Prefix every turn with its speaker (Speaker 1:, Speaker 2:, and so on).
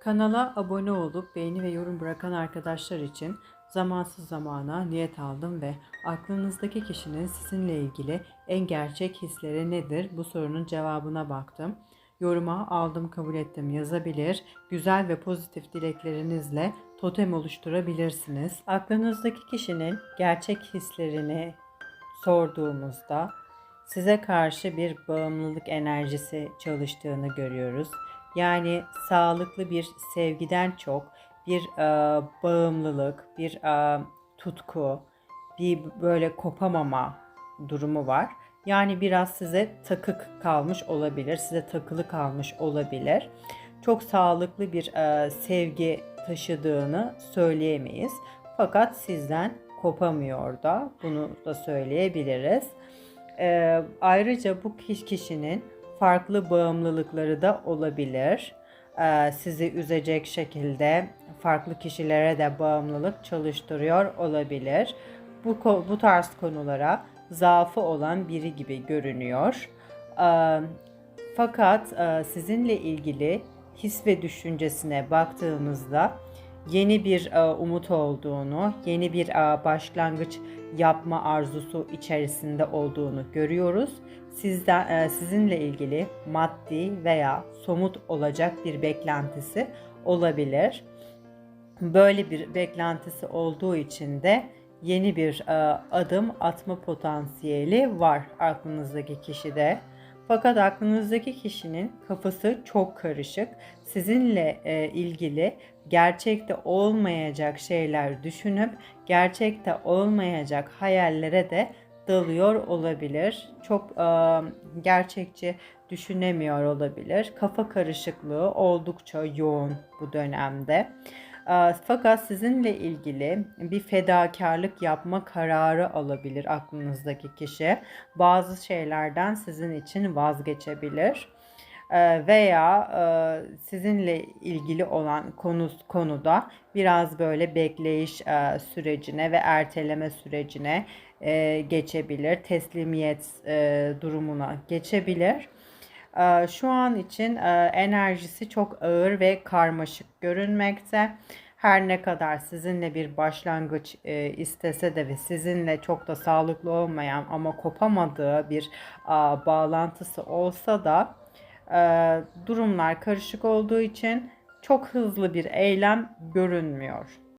Speaker 1: Kanala abone olup beğeni ve yorum bırakan arkadaşlar için zamansız zamana niyet aldım ve aklınızdaki kişinin sizinle ilgili en gerçek hisleri nedir bu sorunun cevabına baktım. Yoruma aldım kabul ettim yazabilir, güzel ve pozitif dileklerinizle totem oluşturabilirsiniz. Aklınızdaki kişinin gerçek hislerini sorduğumuzda size karşı bir bağımlılık enerjisi çalıştığını görüyoruz. Yani sağlıklı bir sevgiden çok bir e, bağımlılık, bir e, tutku, bir böyle kopamama durumu var. Yani biraz size takık kalmış olabilir, size takılı kalmış olabilir. Çok sağlıklı bir e, sevgi taşıdığını söyleyemeyiz. Fakat sizden kopamıyor da bunu da söyleyebiliriz. E, ayrıca bu kiş- kişinin farklı bağımlılıkları da olabilir. E, sizi üzecek şekilde farklı kişilere de bağımlılık çalıştırıyor olabilir. Bu bu tarz konulara zaafı olan biri gibi görünüyor. E, fakat e, sizinle ilgili his ve düşüncesine baktığımızda yeni bir e, umut olduğunu, yeni bir e, başlangıç yapma arzusu içerisinde olduğunu görüyoruz. Sizden e, sizinle ilgili maddi veya somut olacak bir beklentisi olabilir. Böyle bir beklentisi olduğu için de yeni bir adım atma potansiyeli var aklınızdaki kişide. Fakat aklınızdaki kişinin kafası çok karışık. Sizinle e, ilgili gerçekte olmayacak şeyler düşünüp gerçekte olmayacak hayallere de dalıyor olabilir. Çok e, gerçekçi düşünemiyor olabilir. Kafa karışıklığı oldukça yoğun bu dönemde. E, Fakat sizinle ilgili bir fedakarlık yapma kararı alabilir aklınızdaki kişi. Bazı şeylerden sizin için vazgeçebilir. E, Veya e, sizinle ilgili olan konu konuda biraz böyle bekleyiş e, sürecine ve erteleme sürecine e, geçebilir. Teslimiyet durumuna geçebilir. Ee, Şu an için enerjisi çok ağır ve karmaşık görünmekte. Her ne kadar sizinle bir başlangıç e, istese de ve sizinle çok da sağlıklı olmayan ama kopamadığı bir a, bağlantısı olsa da durumlar karışık olduğu için çok hızlı bir eylem görünmüyor.